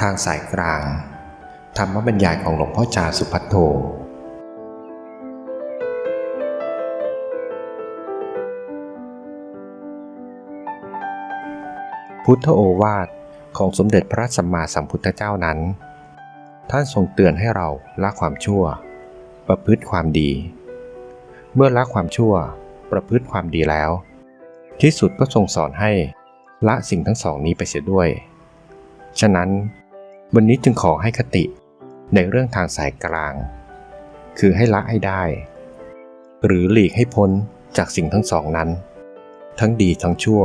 ทางสายกลาง ธรรมบรรยายของหลวงพ่อจาสุพัทโทพุทธโอวาทของสมเด็จพระสัมมาสัมพุทธเจ้านั้น ท่านทรงเตือนให้เราละความชั่ว ประพฤติความดี เมื่อละความชั่วประพฤติความดีแล้ว ที่สุดก็ทรงสอนให้ละสิ่งทั้งสองนี้ไปเสียด้วย ฉะนั้น วันนี้จึงขอให้คติในเรื่องทางสายกลาง คือให้ละให้ได้ หรือหลีกให้พ้นจากสิ่งทั้งสองนั้น ทั้งดีทั้งชั่ว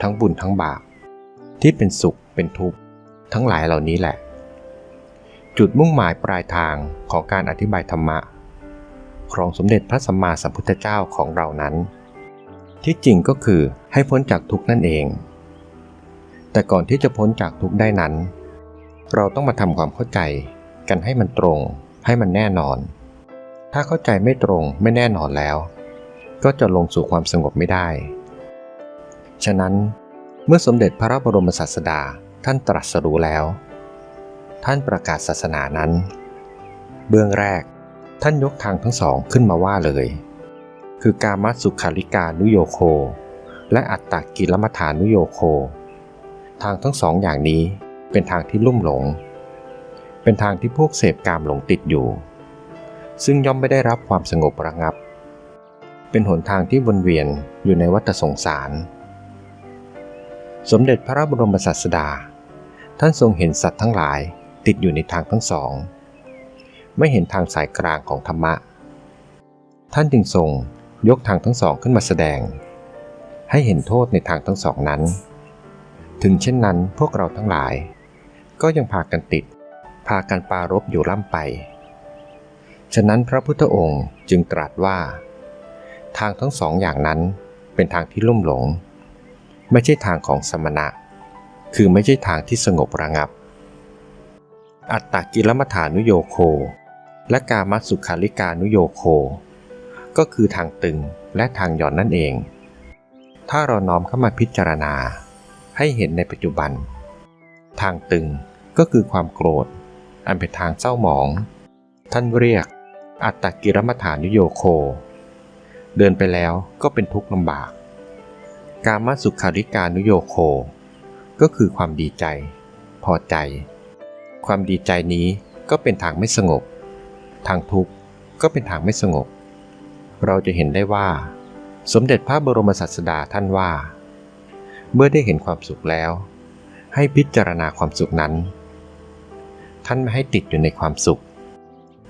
ทั้งบุญทั้งบาป ที่เป็นสุขเป็นทุกข์ ทั้งหลายเหล่านี้แหละ จุดมุ่งหมายปลายทางของการอธิบายธรรมะของสมเด็จพระสัมมาสัมพุทธเจ้าของเรานั้น ที่จริงก็คือให้พ้นจากทุกข์นั่นเอง แต่ก่อนที่จะพ้นจากทุกข์ได้นั้น เราต้องมาทำความเข้าใจกันให้มันตรง ให้มันแน่นอน ถ้าเข้าใจไม่ตรงไม่แน่นอนแล้ว ก็จะลงสู่ความสงบไม่ได้ ฉะนั้นเมื่อสมเด็จพระบรมศาสดาท่านตรัสรู้แล้ว ท่านประกาศศาสนานั้น เบื้องแรกท่านยกทางทั้งสองขึ้นมาว่าเลย คือการมัสุขาริกานุโยโค และอัตตกิลมัฐานุโยโค ทางทั้งสองอย่างนี้ เป็นทางที่ลุ่มหลง เป็นทางที่พวกเสพกามหลงติดอยู่ ซึ่งย่อมไม่ได้รับความสงบระงับ เป็นหนทางที่วนเวียนอยู่ในวัฏสงสาร สมเด็จพระบรมศาสดา ท่านทรงเห็นสัตว์ทั้งหลายติดอยู่ในทางทั้งสอง ไม่เห็นทางสายกลางของธรรมะ ท่านจึงทรงยกทางทั้งสองขึ้นมาแสดง ให้เห็นโทษในทางทั้งสองนั้น ถึงเช่นนั้นพวกเราทั้งหลาย ก็ยังพากันติด พากันปารบอยู่ล่ำไป ฉะนั้นพระพุทธองค์จึงตรัสว่า ทางทั้งสองอย่างนั้นเป็นทางที่ลุ่มหลง ไม่ใช่ทางของสมณะ คือไม่ใช่ทางที่สงบระงับ อัตตกิลมัฐานุโยโค และกามัสุขาริกานุโยโค ก็คือทางตึงและทางหย่อนนั่นเอง ถ้าเราน้อมเข้ามาพิจารณาให้เห็นในปัจจุบัน ทางตึง ก็คือความโกรธ อันเป็นทางเศร้าหมอง ท่านเรียก อัตตกิรมัฐานุโยโค เดินไปแล้วก็เป็นทุกข์ลำบาก กามสุขาริกานุโยโค ก็คือความดีใจ พอใจ ความดีใจนี้ก็เป็นทางไม่สงบ ทางทุกข์ก็เป็นทางไม่สงบ เราจะเห็นได้ว่า สมเด็จพระบรมศาสดาท่านว่า เมื่อได้เห็นความสุขแล้ว ให้พิจารณาความสุขนั้น ท่านไม่ให้ติดอยู่ในความสุข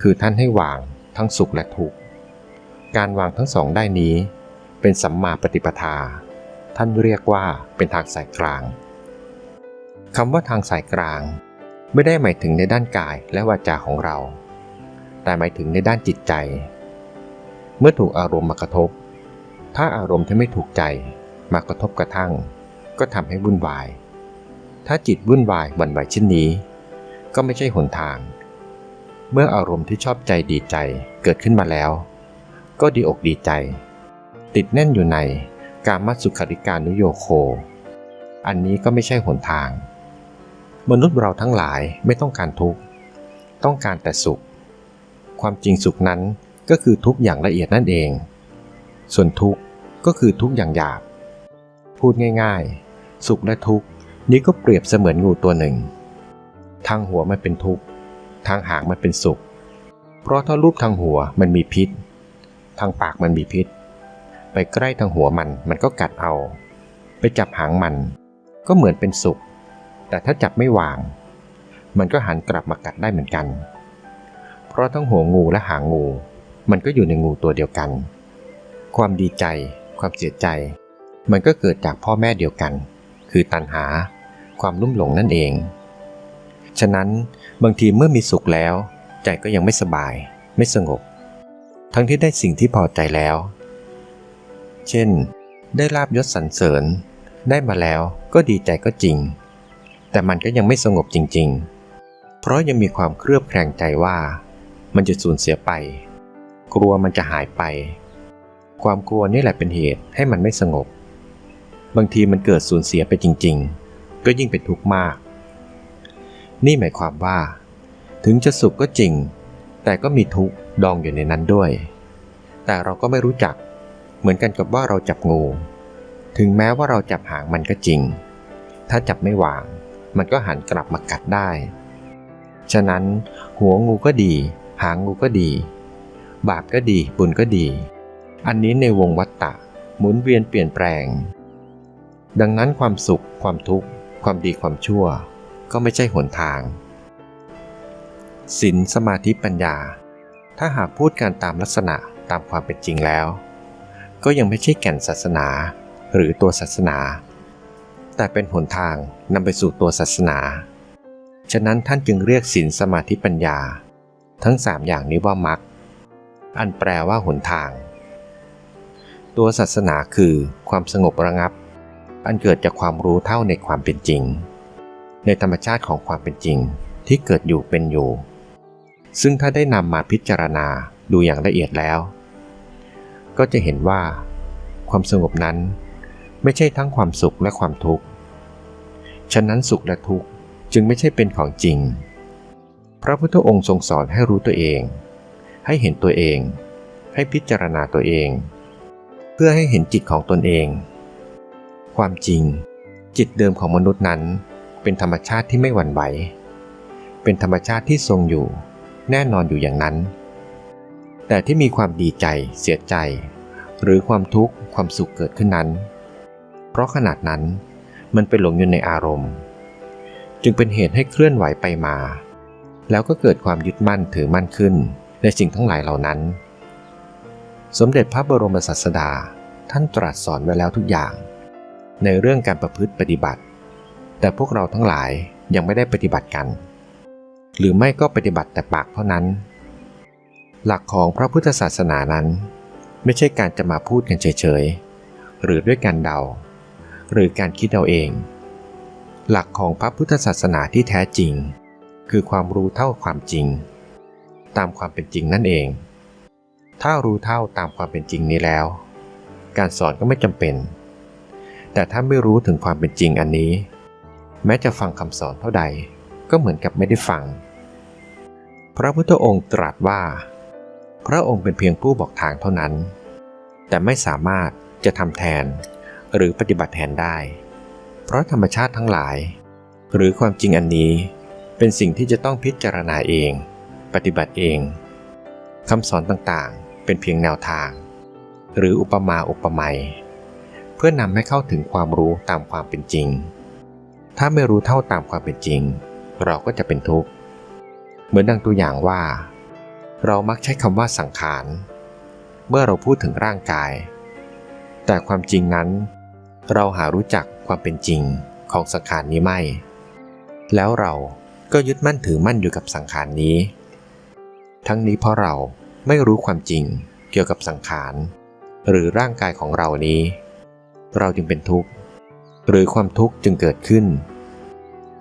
คือท่านให้วางทั้งสุขและทุกข์ การวางทั้งสองได้นี้ เป็นสัมมาปฏิปทา ท่านเรียกว่าเป็นทางสายกลางคำว่าทางสายกลาง ไม่ได้หมายถึงในด้านกายและวาจาของเรา แต่หมายถึงในด้านจิตใจ เมื่อถูกอารมณ์มากระทบ ถ้าอารมณ์ที่ไม่ถูกใจมากระทบกระทั่ง ก็ทำให้วุ่นวาย ถ้าจิตวุ่นวายหวั่นไหวเช่นนี้ ก็ไม่ใช่หนทาง เมื่ออารมณ์ที่ชอบใจดีใจเกิดขึ้นมาแล้ว ก็ดีอกดีใจ ติดแน่นอยู่ในการมัสุขาริการนุโยโค อันนี้ก็ไม่ใช่หนทาง มนุษย์เราทั้งหลายไม่ต้องการทุกข์ ต้องการแต่สุข ความจริงสุขนั้นก็คือทุกอย่างละเอียดนั่นเอง ส่วนทุกข์ก็คือทุกอย่างหยาบ พูดง่ายๆ สุขและทุกข์นี้ก็เปรียบเสมือนงูตัวหนึ่ง ทางหัวมันเป็นทุกข์ ทางหางมันเป็นสุข เพราะถ้ารูปทางหัวมันมีพิษ ทางปากมันมีพิษ ไปใกล้ทางหัวมันมันก็กัดเอา ไปจับหางมันก็เหมือนเป็นสุข แต่ถ้าจับไม่วาง มันก็หันกลับมากัดได้เหมือนกัน เพราะทั้งหัวงูและหางงู มันก็อยู่ในงูตัวเดียวกัน ความดีใจ ความเสียใจ มันก็เกิดจากพ่อแม่เดียวกัน คือตัณหา ความลุ่มหลงนั่นเอง ฉะนั้นบางทีเมื่อมีสุขแล้ว ใจก็ยังไม่สบาย ไม่สงบ ทั้งที่ได้สิ่งที่พอใจแล้ว เช่น ได้ลาบยศสรรเสริญ ได้มาแล้วก็ดีใจก็จริง แต่มันก็ยังไม่สงบจริง ๆ เพราะยังมีความเครือบแคลงใจว่า มันจะสูญเสียไป กลัวมันจะหายไป ความกลัวนี่แหละเป็นเหตุให้มันไม่สงบ บางทีมันเกิดสูญเสียไปจริง ๆ ก็ยิ่งเป็นทุกข์มาก นี่หมายความว่า ถึงจะสุขก็จริง แต่ก็มีทุกข์ดองอยู่ในนั้นด้วย แต่เราก็ไม่รู้จัก เหมือนกันกับว่าเราจับงู ถึงแม้ว่าเราจับหางมันก็จริง ถ้าจับไม่วาง มันก็หันกลับมากัดได้ ฉะนั้น หัวงูก็ดี หางงูก็ดี บาปก็ดี บุญก็ดี อันนี้ในวงวัฏฏะหมุนเวียนเปลี่ยนแปลง ดังนั้นความสุข ความทุกข์ ความดีความชั่ว ก็ไม่ใช่หนทางศีลสมาธิปัญญา ถ้าหากพูดการตามลักษณะตามความเป็นจริงแล้ว ก็ยังไม่ใช่แก่นศาสนา หรือตัวศาสนา แต่เป็นหนทางนำไปสู่ตัวศาสนา ฉะนั้นท่านจึงเรียกศีลสมาธิปัญญา ทั้งสามอย่างนี้ว่ามรรคอันแปลว่าหนทาง ตัวศาสนาคือความสงบระงับ อันเกิดจากความรู้เท่าในความเป็นจริง ในธรรมชาติของความเป็นจริงที่เกิดอยู่เป็นอยู่ ซึ่งถ้าได้นำมาพิจารณาดูอย่างละเอียดแล้ว ก็จะเห็นว่า ความสงบนั้นไม่ใช่ทั้งความสุขและความทุกข์ ฉะนั้นสุขและทุกข์จึงไม่ใช่เป็นของจริง พระพุทธองค์ทรงสอนให้รู้ตัวเอง ให้เห็นตัวเอง ให้พิจารณาตัวเอง เพื่อให้เห็นจิตของตนเอง ความจริง จิตเดิมของมนุษย์นั้น เป็นธรรมชาติที่ไม่หวั่นไหว เป็นธรรมชาติที่ทรงอยู่ แน่นอนอยู่อย่างนั้น แต่ที่มีความดีใจ เสียใจ หรือความทุกข์ความสุขเกิดขึ้นนั้น เพราะขนาดนั้นมันเป็นหลงอยู่ในอารมณ์ จึงเป็นเหตุให้เคลื่อนไหวไปมา แล้วก็เกิดความยึดมั่นถือมั่นขึ้นในสิ่งทั้งหลายเหล่านั้น สมเด็จพระบรมศาสดาท่านตรัสสอนไว้แล้วทุกอย่าง ในเรื่องการประพฤติปฏิบัติ แต่พวกเราทั้งหลายยังไม่ได้ปฏิบัติกัน หรือไม่ก็ปฏิบัติแต่ปากเท่านั้น หลักของพระพุทธศาสนานั้น ไม่ใช่การจะมาพูดกันเฉยๆ หรือด้วยการเดา หรือการคิดเอาเอง หลักของพระพุทธศาสนาที่แท้จริง คือความรู้เท่าความจริง ตามความเป็นจริงนั่นเอง ถ้ารู้เท่าตามความเป็นจริงนี้แล้ว การสอนก็ไม่จำเป็น แต่ถ้าไม่รู้ถึงความเป็นจริงอันนี้ แม้จะฟังคำสอนเท่าใดก็เหมือนกับไม่ได้ฟัง พระพุทธองค์ตรัสว่า พระองค์เป็นเพียงผู้บอกทางเท่านั้น แต่ไม่สามารถจะทำแทนหรือปฏิบัติแทนได้ เพราะธรรมชาติทั้งหลาย หรือความจริงอันนี้เป็นสิ่งที่จะต้องพิจารณาเอง ปฏิบัติเองคำสอนต่างๆ เป็นเพียงแนวทาง หรืออุปมาอุปไมยเพื่อนำให้เข้าถึงความรู้ตามความเป็นจริง ถ้าไม่รู้เท่าตามความเป็นจริง เราก็จะเป็นทุกข์ เหมือนดังตัวอย่างว่า เรามักใช้คำว่าสังขาร เมื่อเราพูดถึงร่างกาย แต่ความจริงนั้น เราหารู้จักความเป็นจริงของสังขารนี้ไม่ แล้วเราก็ยึดมั่นถือมั่นอยู่กับสังขารนี้ ทั้งนี้เพราะเราไม่รู้ความจริงเกี่ยวกับสังขาร หรือร่างกายของเรานี้ เราจึงเป็นทุกข์ หรือความทุกข์จึงเกิดขึ้น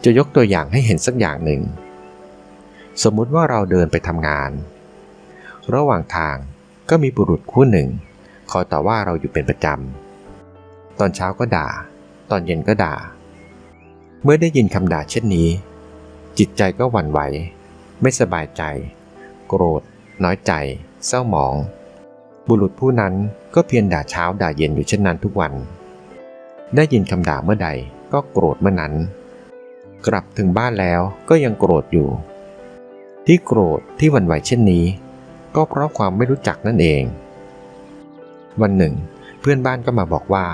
จะยกตัวอย่างให้เห็นสักอย่างหนึ่ง สมมุติว่าเราเดินไปทำงาน ระหว่างทางก็มีบุรุษคู่หนึ่ง คอยต่อว่าเราอยู่เป็นประจำ ตอนเช้าก็ด่า ตอนเย็นก็ด่า เมื่อได้ยินคำด่าเช่นนี้ จิตใจก็หวั่นไหว ไม่สบายใจ โกรธ น้อยใจ เศร้าหมอง บุรุษผู้นั้นก็เพียรด่าเช้าด่าเย็นอยู่เช่นนั้นทุกวัน ได้ยินคำด่าเมื่อใดก็โกรธเมื่อนั้น กลับถึงบ้านแล้วก็ยังโกรธอยู่ ที่โกรธที่วันไหวเช่นนี้ ก็เพราะความไม่รู้จักนั่นเอง วันหนึ่ง เพื่อนบ้านก็มาบอกว่า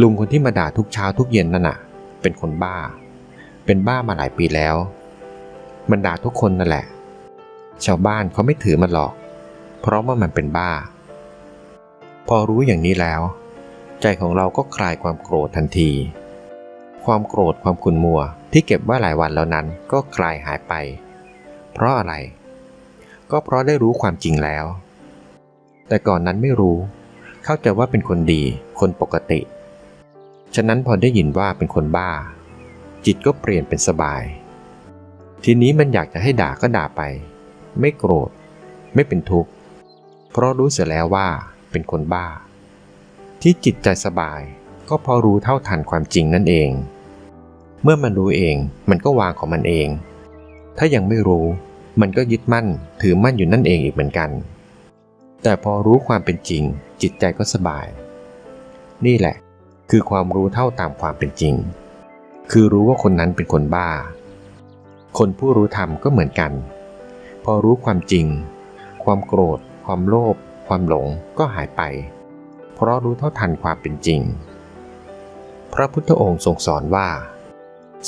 ลุงคนที่มาด่าทุกเช้าทุกเย็นนั่นน่ะ เป็นคนบ้า เป็นบ้ามาหลายปีแล้ว มันด่าทุกคนนั่นแหละ ชาวบ้านเขาไม่ถือมันหรอก เพราะว่ามันเป็นบ้า พอรู้อย่างนี้แล้ว ใจของเราก็คลายความโกรธทันที ความโกรธความขุ่นมัว ที่เก็บไว้หลายวันแล้วนั้นก็คลายหายไป เพราะอะไร ก็เพราะได้รู้ความจริงแล้ว แต่ก่อนนั้นไม่รู้ เข้าใจว่าเป็นคนดี คนปกติ ฉะนั้นพอได้ยินว่าเป็นคนบ้า จิตก็เปลี่ยนเป็นสบาย ทีนี้มันอยากจะให้ด่าก็ด่าไป ไม่โกรธ ไม่เป็นทุกข์ เพราะรู้เสียแล้วว่าเป็นคนบ้า ที่จิตใจสบาย ก็เพราะรู้เท่าทันความจริงนั่นเอง เมื่อมันรู้เองมันก็วางของมันเอง ถ้ายังไม่รู้ มันก็ยึดมั่นถือมั่นอยู่นั่นเองอีกเหมือนกัน แต่พอรู้ความเป็นจริง จิตใจก็สบาย นี่แหละ คือความรู้เท่าตามความเป็นจริง คือรู้ว่าคนนั้นเป็นคนบ้า คนผู้รู้ธรรมก็เหมือนกัน พอรู้ความจริง ความโกรธ ความโลภความหลงก็หายไป เพราะรู้เท่าทันความเป็นจริง พระพุทธองค์ทรงสอนว่า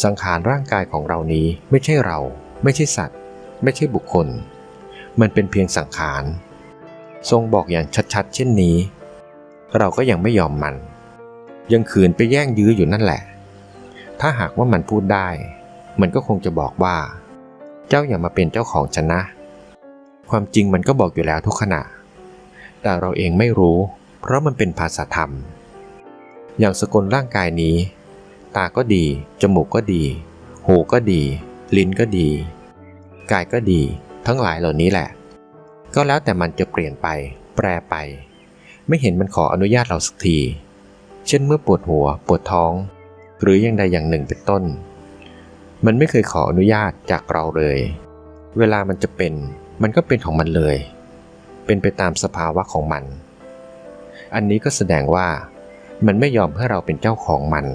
สังขารร่างกายของเรานี้ไม่ใช่เรา ไม่ใช่สัตว์ ไม่ใช่บุคคล มันเป็นเพียงสังขาร ทรงบอกอย่างชัดๆ เช่นนี้ เราก็ยังไม่ยอมมัน ยังขืนไปแย่งยื้ออยู่นั่นแหละ ถ้าหากว่ามันพูดได้ มันก็คงจะบอกว่า เจ้าอย่ามาเป็นเจ้าของฉันนะ ความจริงมันก็บอกอยู่แล้วทุกขณะ แต่เราเองไม่รู้ เพราะมันเป็นภาษาธรรม อย่างสกลร่างกายนี้ ตาก็ดี จมูกก็ดี หูก็ดี ลิ้นก็ดี กายก็ดี ทั้งหลายเหล่านี้แหละ ก็แล้วแต่มันจะเปลี่ยนไป แปรไป ไม่เห็นมันขออนุญาตเราสักที เช่นเมื่อปวดหัว ปวดท้อง หรืออย่างใดอย่างหนึ่งเป็นต้น มันไม่เคยขออนุญาตจากเราเลย เวลามันจะเป็น มันก็เป็นของมันเลย เป็นไปตามสภาวะของมัน อันนี้ก็แสดงว่า มันไม่ยอมให้เราเป็นเจ้าของมัน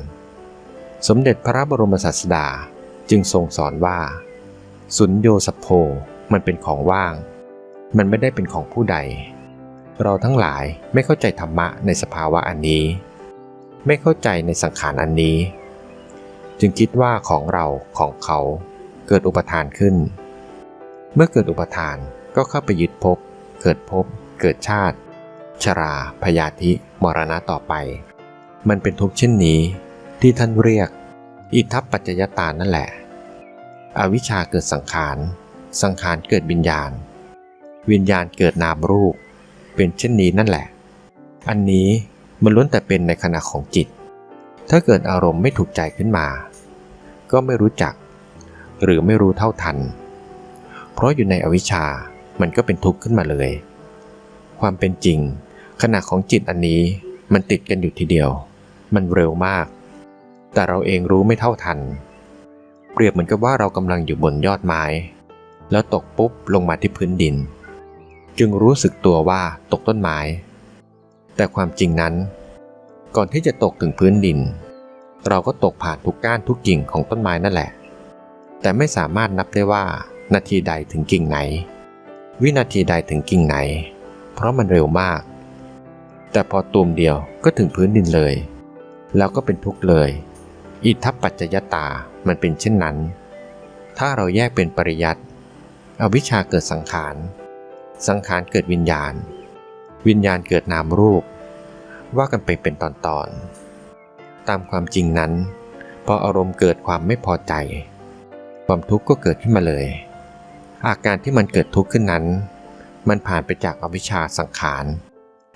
สมเด็จพระบรมศาสดาจึงทรงสอนว่า สุญโยสพโพมันเป็นของว่าง มันไม่ได้เป็นของผู้ใด เราทั้งหลายไม่เข้าใจธรรมะในสภาวะอันนี้ ไม่เข้าใจในสังขารอันนี้ จึงคิดว่าของเราของเขาเกิดอุปทานขึ้น เมื่อเกิดอุปทานก็เข้าไปยึดภพเกิดภพเกิดชาติ ชราพยาธิ มรณะต่อไป มันเป็นทุกข์เช่นนี้ ที่ท่านเรียก อิทัปปัจจยตานั่นแหละ อวิชชาเกิดสังขาร สังขารเกิดวิญญาณ วิญญาณเกิดนามรูป เป็นเช่นนี้นั่นแหละ อันนี้มันล้วนแต่เป็นในขณะของจิต ถ้าเกิดอารมณ์ไม่ถูกใจขึ้นมา ก็ไม่รู้จัก หรือไม่รู้เท่าทัน เพราะอยู่ในอวิชชา มันก็เป็นทุกข์ขึ้นมาเลย ความเป็นจริง ขณะของจิตอันนี้มันติดกันอยู่ทีเดียว มันเร็วมาก แต่เราเองรู้ไม่เท่าทัน เปรียบเหมือนกับว่าเรากำลังอยู่บนยอดไม้ แล้วตกปุ๊บลงมาที่พื้นดิน จึงรู้สึกตัวว่าตกต้นไม้ แต่ความจริงนั้น ก่อนที่จะตกถึงพื้นดิน เราก็ตกผ่านทุกก้านทุกกิ่งของต้นไม้นั่นแหละ แต่ไม่สามารถนับได้ว่านาทีใดถึงกิ่งไหน วินาทีใดถึงกิ่งไหน เพราะมันเร็วมาก แต่พอตูมเดียวก็ถึงพื้นดินเลย แล้วก็เป็นทุกข์เลย อิทัปปัจจยตา มันเป็นเช่นนั้น ถ้าเราแยกเป็นปริยัติอวิชชาเกิดสังขาร สังขารเกิดวิญญาณ วิญญาณเกิดนามรูป ว่ากันไปเป็นตอนๆตามความจริงนั้น พออารมณ์เกิดความไม่พอใจ ความทุกข์ก็เกิดขึ้นมาเลย อาการที่มันเกิดทุกข์ขึ้นนั้น มันผ่านไปจากอวิชชาสังขาร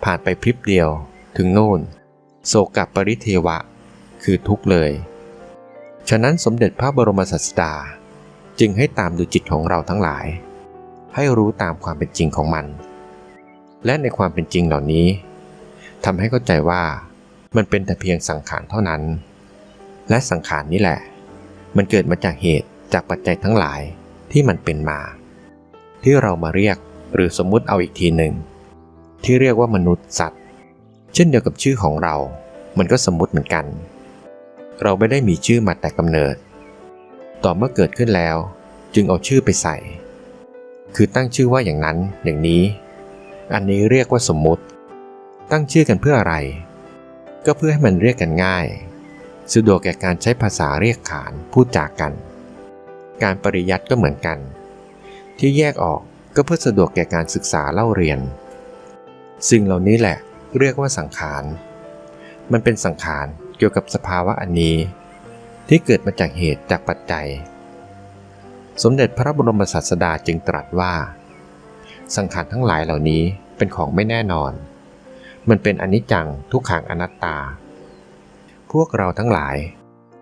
ผ่านไปพริบเดียวถึงโน่น โศกับปริเทวะ คือทุกข์เลย ฉะนั้นสมเด็จพระบรมศาสดาจึงให้ตามดูจิตของเราทั้งหลาย ให้รู้ตามความเป็นจริงของมัน และในความเป็นจริงเหล่านี้ทำให้เข้าใจว่ามันเป็นแต่เพียงสังขารเท่านั้น และสังขารนี้แหละ มันเกิดมาจากเหตุจากปัจจัยทั้งหลายที่มันเป็นมา ที่เรามาเรียกหรือสมมุติเอาอีกทีหนึ่ง ที่เรียกว่ามนุษย์สัตว์ เช่นเดียวกับชื่อของเรา มันก็สมมติเหมือนกัน เราไม่ได้มีชื่อมาแต่กำเนิด ต่อเมื่อเกิดขึ้นแล้ว จึงเอาชื่อไปใส่ คือตั้งชื่อว่าอย่างนั้นอย่างนี้ อันนี้เรียกว่าสมมุติ ตั้งชื่อกันเพื่ออะไร ก็เพื่อให้มันเรียกกันง่าย สะดวกแก่การใช้ภาษาเรียกขานพูดจากกัน การปริยัติก็เหมือนกัน ที่แยกออกก็เพื่อสะดวกแก่การศึกษาเล่าเรียนสิ่งเหล่านี้แหละ เรียกว่าสังขาร มันเป็นสังขารเกี่ยวกับสภาวะอันนี้ ที่เกิดมาจากเหตุจากปัจจัย สมเด็จพระบรมศาสดาจึงตรัสว่า สังขารทั้งหลายเหล่านี้เป็นของไม่แน่นอน มันเป็นอนิจจังทุกขังอนัตตา พวกเราทั้งหลาย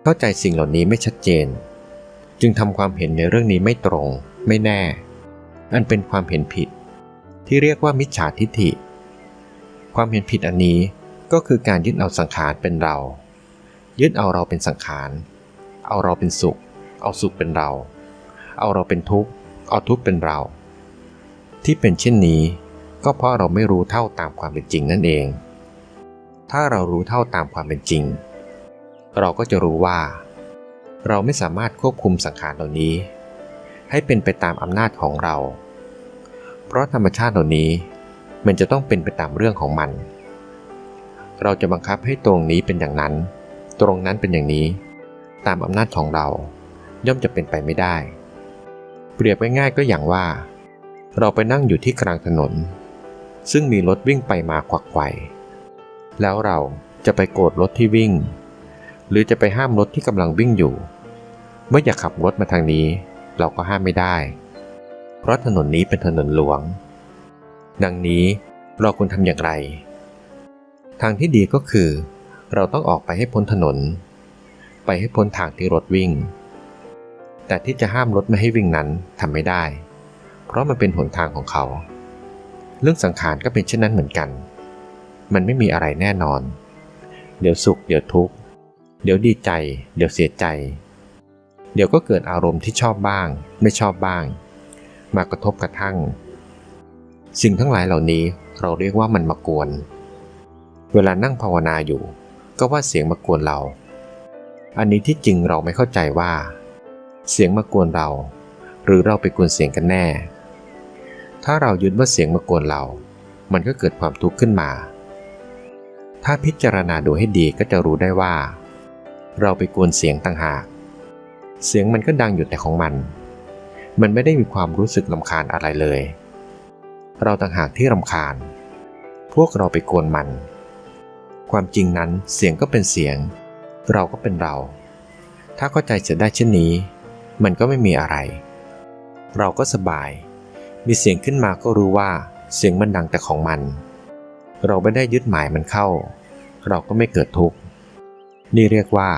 เข้าใจสิ่งเหล่านี้ไม่ชัดเจน จึงทำความเห็นในเรื่องนี้ไม่ตรง ไม่แน่ อันเป็นความเห็นผิด ที่เรียกว่ามิจฉาทิฏฐิ ความเห็นผิดอันนี้ก็คือการยึดเอาสังขารเป็นเรา ยึดเอาเราเป็นสังขาร เอาเราเป็นสุข เอาสุขเป็นเรา เอาเราเป็นทุกข์ เอาทุกข์เป็นเรา ที่เป็นเช่นนี้ก็เพราะเราไม่รู้เท่าตามความเป็นจริงนั่นเอง ถ้าเรารู้เท่าตามความเป็นจริง เราก็จะรู้ว่า เราไม่สามารถควบคุมสังขารเหล่านี้ ให้เป็นไปตามอำนาจของเรา เพราะธรรมชาติเหล่านี้ มันจะต้องเป็นไปตามเรื่องของมัน เราจะบังคับให้ตรงนี้เป็นอย่างนั้น ตรงนั้นเป็นอย่างนี้ ตามอำนาจของเรา ย่อมจะเป็นไปไม่ได้ เปรียบง่ายๆก็อย่างว่า เราไปนั่งอยู่ที่กลางถนน ซึ่งมีรถวิ่งไปมาควักไขว่แล้วเราจะไปโกรธรถที่วิ่ง หรือจะไปห้ามรถที่กำลังวิ่งอยู่เมื่ออยากขับรถมาทางนี้ เราก็ห้ามไม่ได้ เพราะถนนนี้เป็นถนนหลวง ดังนี้เราควรทำอย่างไร ทางที่ดีก็คือ เราต้องออกไปให้พ้นถนน ไปให้พ้นทางที่รถวิ่ง แต่ที่จะห้ามรถไม่ให้วิ่งนั้นทำไม่ได้ เพราะมันเป็นหนทางของเขา เรื่องสังขารก็เป็นเช่นนั้นเหมือนกัน มันไม่มีอะไรแน่นอน เดี๋ยวสุข เดี๋ยวทุกข์ เดี๋ยวดีใจ เดี๋ยวเสียใจ เดี๋ยวก็เกิดอารมณ์ที่ชอบบ้าง ไม่ชอบบ้าง มากระทบกระทั่ง สิ่งทั้งหลายเหล่านี้เราเรียกว่ามันมากวน เวลานั่งภาวนาอยู่ ก็ว่าเสียงมากวนเรา อันนี้ที่จริงเราไม่เข้าใจว่า เสียงมากวนเรา หรือเราไปกวนเสียงกันแน่ ถ้าเรายึดว่าเสียงมากวนเรา มันก็เกิดความทุกข์ขึ้นมา ถ้าพิจารณาดูให้ดีก็จะรู้ได้ว่า เราไปกวนเสียงต่างหาก เสียงมันก็ดังอยู่แต่ของมัน มันไม่ได้มีความรู้สึกลำคาญอะไรเลย เราต่างหากที่รำคาญ พวกเราไปกวนมัน ความจริงนั้นเสียงก็เป็นเสียง เราก็เป็นเรา ถ้าเข้าใจเสียได้เช่นนี้ มันก็ไม่มีอะไร เราก็สบาย มีเสียงขึ้นมาก็รู้ว่าเสียงมันดังแต่ของมัน เราไม่ได้ยึดหมายมันเข้า เราก็ไม่เกิดทุกข์ นี่เรียกว่า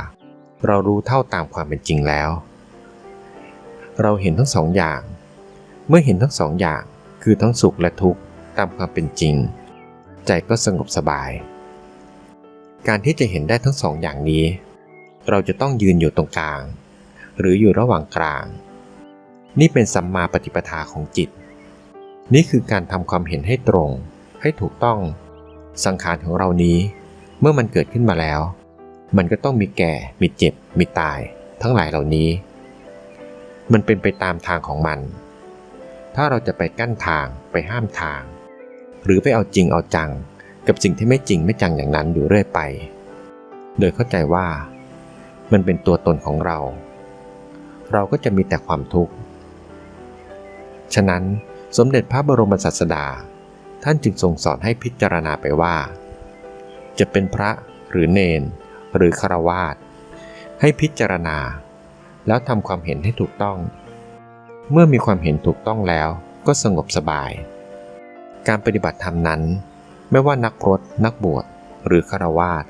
เรารู้เท่าตามความเป็นจริงแล้ว เราเห็นทั้งสองอย่าง เมื่อเห็นทั้งสองอย่าง คือทั้งสุขและทุกข์ตามความเป็นจริง ใจก็สงบสบาย การที่จะเห็นได้ทั้งสองอย่างนี้ เราจะต้องยืนอยู่ตรงกลาง หรืออยู่ระหว่างกลาง นี่เป็นสัมมาปฏิปทาของจิต นี่คือการทำความเห็นให้ตรง ให้ถูกต้อง สังขารของเรานี้ เมื่อมันเกิดขึ้นมาแล้ว มันก็ต้องมีแก่ มีเจ็บ มีตาย ทั้งหลายเหล่านี้ มันเป็นไปตามทางของมัน ถ้าเราจะไปกั้นทางไปห้ามทาง หรือไปเอาจริงเอาจัง กับสิ่งที่ไม่จริงไม่จังอย่างนั้นอยู่เรื่อยไป โดยเข้าใจว่า มันเป็นตัวตนของเรา เราก็จะมีแต่ความทุกข์ ฉะนั้นสมเด็จพระบรมศาสดา ท่านจึงทรงสอนให้พิจารณาไปว่า จะเป็นพระหรือเนน หรือคารวาสให้พิจารณา แล้วทำความเห็นให้ถูกต้อง เมื่อมีความเห็นถูกต้องแล้วก็สงบสบาย การปฏิบัติธรรมนั้น ไม่ว่านักพรตนักบวชหรือคารวาส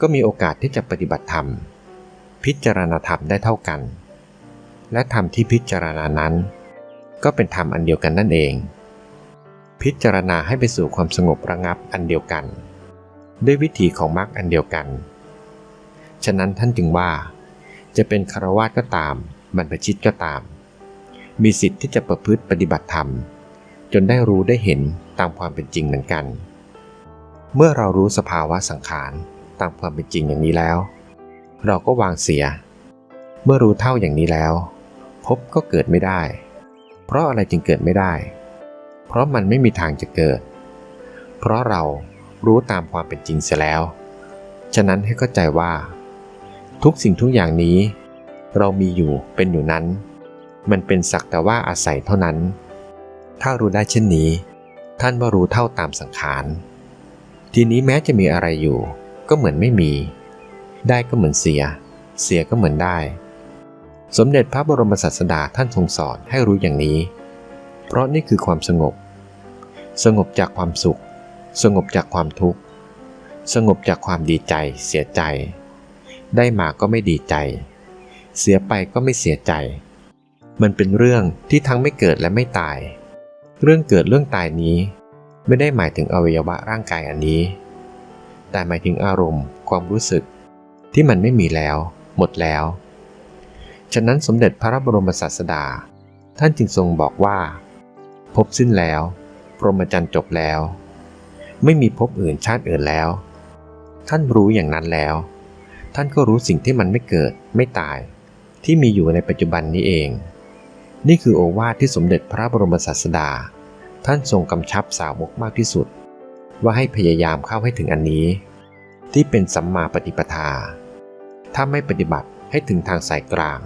ก็มีโอกาสที่จะปฏิบัติธรรม พิจารณาธรรมได้เท่ากัน และธรรมที่พิจารณานั้น ก็เป็นธรรมอันเดียวกันนั่นเอง พิจารณาให้ไปสู่ความสงบระงับอันเดียวกัน ด้วยวิธีของมรรคอันเดียวกัน ฉะนั้นท่านจึงว่า จะเป็นคารวาสก็ตามบรรพชิตก็ตาม มีสิทธิ์ที่จะประพฤติปฏิบัติธรรม จนได้รู้ได้เห็นตามความเป็นจริงเหมือนกัน เมื่อเรารู้สภาวะสังขารตามความเป็นจริงอย่างนี้แล้ว เราก็วางเสีย เมื่อรู้เท่าอย่างนี้แล้วพบก็เกิดไม่ได้ เพราะอะไรจึงเกิดไม่ได้ เพราะมันไม่มีทางจะเกิด เพราะเรารู้ตามความเป็นจริงเสียแล้ว ฉะนั้นให้เข้าใจว่า ทุกสิ่งทุกอย่างนี้ เรามีอยู่เป็นอยู่นั้น มันเป็นสักแต่ว่าอาศัยเท่านั้น ถ้ารู้ได้เช่นนี้ ท่านว่ารู้เท่าตามสังขาร ทีนี้แม้จะมีอะไรอยู่ ก็เหมือนไม่มี ได้ก็เหมือนเสีย เสียก็เหมือนได้ สมเด็จพระบรมศาสดาท่านทรงสอนให้รู้อย่างนี้ เพราะนี่คือความสงบ สงบจากความสุข สงบจากความทุกข์ สงบจากความดีใจ เสียใจ ได้มาก็ไม่ดีใจ เสียไปก็ไม่เสียใจ มันเป็นเรื่องที่ทั้งไม่เกิดและไม่ตาย เรื่องเกิดเรื่องตายนี้ ไม่ได้หมายถึงอวัยวะร่างกายอันนี้ แต่หมายถึงอารมณ์ ความรู้สึก ที่มันไม่มีแล้ว หมดแล้ว ฉะนั้นสมเด็จพระบรมศาสดา ท่านจึงทรงบอกว่า พบสิ้นแล้ว พรหมจรรย์จบแล้ว ไม่มีภพอื่นชาติอื่นแล้ว ท่านรู้อย่างนั้นแล้ว ท่านก็รู้สิ่งที่มันไม่เกิดไม่ตายที่มีอยู่ในปัจจุบันนี้เอง นี่คือโอวาทที่สมเด็จพระบรมศาสดา ท่านทรงกำชับสาวกมากที่สุด ว่าให้พยายามเข้าให้ถึงอันนี้ ที่เป็นสัมมาปฏิปทา ถ้าไม่ปฏิบัติให้ถึงทางสายกลาง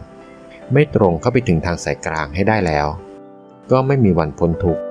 ไม่ตรงเข้าไปถึงทางสายกลางให้ได้แล้ว ก็ไม่มีวันพ้นทุกข์